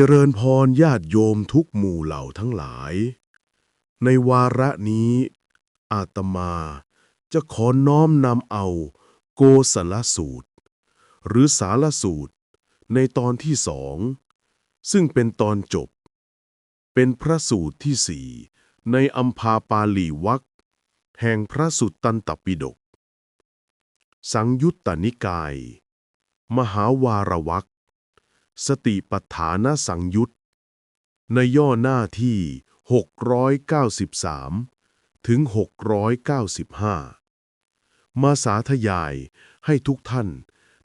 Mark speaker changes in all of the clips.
Speaker 1: เจริญพรญาติโยมทุกหมู่เหล่าทั้งหลาย ในวาระนี้ อาตมาจะขอน้อมนำเอาโกสลสูตร หรือสารสูตรในตอนที่สอง ซึ่งเป็นตอนจบ เป็นพระสูตรที่สี่ในอัมพาปาลีวักแห่งพระสุตตันตปิฎกสังยุตตนิกาย มหาวารวัก สติปัฏฐานสังยุตในย่อหน้าที่ 693 ถึง 695 มาสาธยายให้ทุกท่าน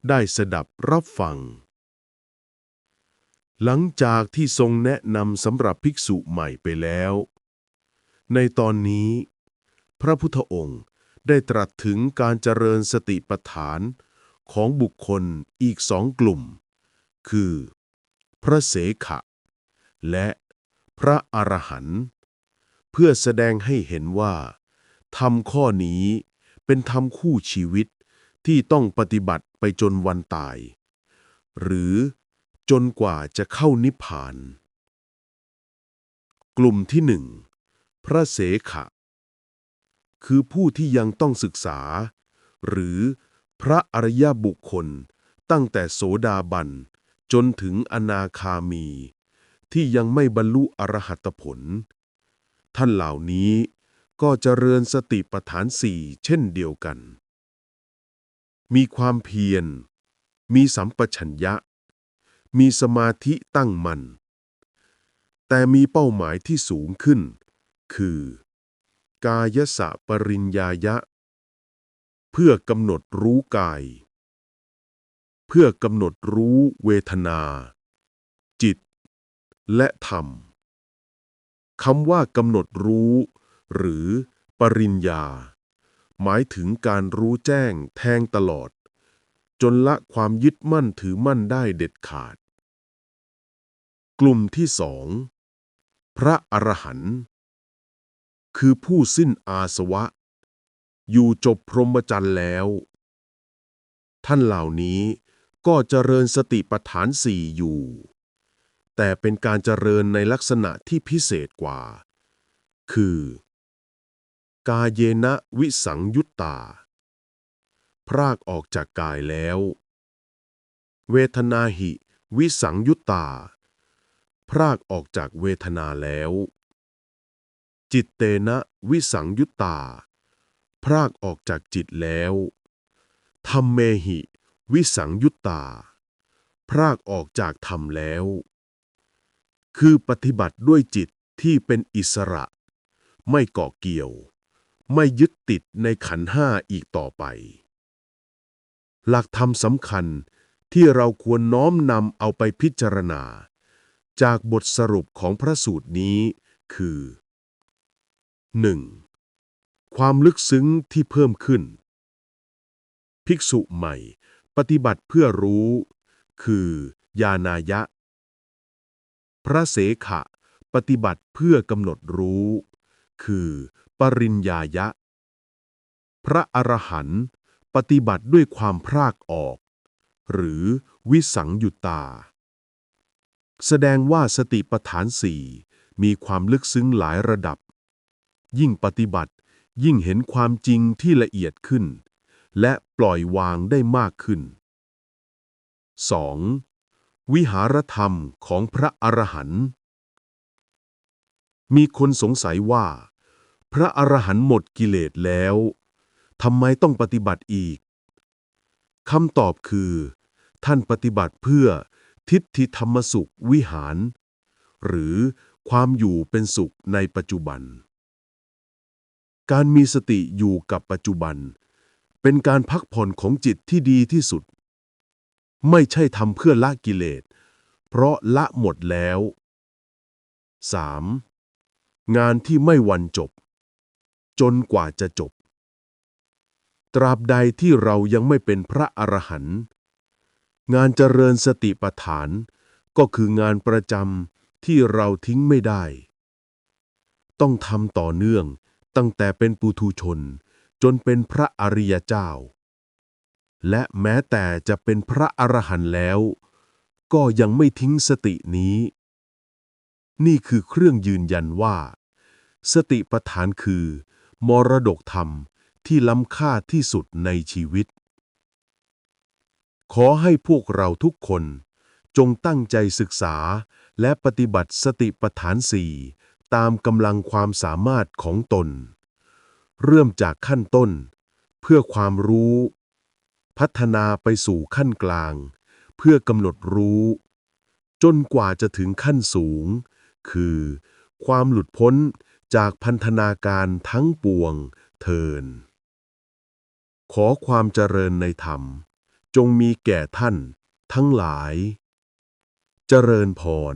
Speaker 1: ได้สดับรับฟัง หลังจากที่ทรงแนะนำสำหรับภิกษุใหม่ไปแล้ว ในตอนนี้ พระพุทธองค์ได้ตรัสถึงการเจริญสติปัฏฐานของบุคคลอีกสองกลุ่ม คือ พระเสขะ และพระอรหันต์เพื่อแสดงให้เห็นว่าธรรมข้อนี้เป็นธรรมคู่ชีวิตที่ต้องปฏิบัติไปจนวันตาย หรือจนกว่าจะเข้านิพพาน กลุ่มที่หนึ่งพระเสขะ คือผู้ที่ยังต้องศึกษา หรือพระอริยบุคคลตั้งแต่โสดาบัน จนถึงอนาคามี ที่ยังไม่บรรลุอรหัตผล ท่านเหล่านี้ก็เจริญสติปัฏฐานสี่เช่นเดียวกัน มีความเพียร มีสัมปชัญญะ มีสมาธิตั้งมัน่น แต่มีเป้าหมายที่สูงขึ้น คือ กายสะปริญญายะ เพื่อกำหนดรู้กาย พื่อกำหนดรู้เวทนา จิต และธรรมคำว่ากำหนดรู้ หรือปริญญา หมายถึงการรู้แจ้งแทงตลอด จนละความยึดมั่นถือมั่นได้เด็ดขาด กลุ่มที่สอง พระอรหันต์คือผู้สิ้นอาสวะ อยู่จบพรหมจรรย์แล้ว ท่านเหล่านี้ ก็เจริญสติปัฏฐานสี่อยู่ แต่เป็นการเจริญในลักษณะที่พิเศษกว่า คือ กาเยนะวิสังยุตตา พรากออกจากกายแล้ว เวทนาหิวิสังยุตตา พรากออกจากเวทนาแล้ว จิตเตนะวิสังยุตตา พรากออกจากจิตแล้วธรรมเมหิ วิสังยุตตา พรากออกจากธรรมแล้ว คือปฏิบัติด้วยจิตที่เป็นอิสระ ไม่เกาะเกี่ยว ไม่ยึดติดในขันห้าอีกต่อไป หลักธรรมสำคัญที่เราควรน้อมนำเอาไปพิจารณา จากบทสรุปของพระสูตรนี้คือ 1. ความลึกซึ้งที่เพิ่มขึ้น ภิกษุใหม่ ปฏิบัติเพื่อรู้ คือ ญาณายะ พระเสขะ ปฏิบัติเพื่อกำหนดรู้ คือ ปริญญายะ พระอรหันต์ปฏิบัติด้วยความพรากออก หรือวิสังยุตตา แสดงว่าสติปัฏฐานสี่มีความลึกซึ้งหลายระดับ ยิ่งปฏิบัติยิ่งเห็นความจริงที่ละเอียดขึ้น และปล่อยวางได้มากขึ้น 2. วิหารธรรมของพระอรหันต์มีคนสงสัยว่า พระอรหันต์หมดกิเลสแล้วทำไมต้องปฏิบัติอีกคำตอบคือ ท่านปฏิบัติเพื่อทิฏฐิธรรมสุขวิหาร หรือความอยู่เป็นสุขในปัจจุบัน การมีสติอยู่กับปัจจุบัน เป็นการพักผ่อนของจิตที่ดีที่สุด ไม่ใช่ทำเพื่อละกิเลส เพราะละหมดแล้ว 3. งานที่ไม่วันจบ จนกว่าจะจบ ตราบใดที่เรายังไม่เป็นพระอรหันต์งานเจริญสติปัฏฐานก็คืองานประจำที่เราทิ้งไม่ได้ ต้องทำต่อเนื่องตั้งแต่เป็นปุถุชน จนเป็นพระอริยเจ้า และแม้แต่จะเป็นพระอรหันต์แล้ว ก็ยังไม่ทิ้งสตินี้ นี่คือเครื่องยืนยันว่า สติปัฏฐานคือ มรดกธรรมที่ล้ำค่าที่สุดในชีวิต ขอให้พวกเราทุกคนจงตั้งใจศึกษาและปฏิบัติสติปัฏฐานสี่ตามกำลังความสามารถของตน เริ่มจากขั้นต้น เพื่อความรู้ พัฒนาไปสู่ขั้นกลาง เพื่อกำหนดรู้ จนกว่าจะถึงขั้นสูง คือ ความหลุดพ้นจากพันธนาการทั้งปวงเทิน ขอความเจริญในธรรม จงมีแก่ท่าน ทั้งหลาย เจริญพร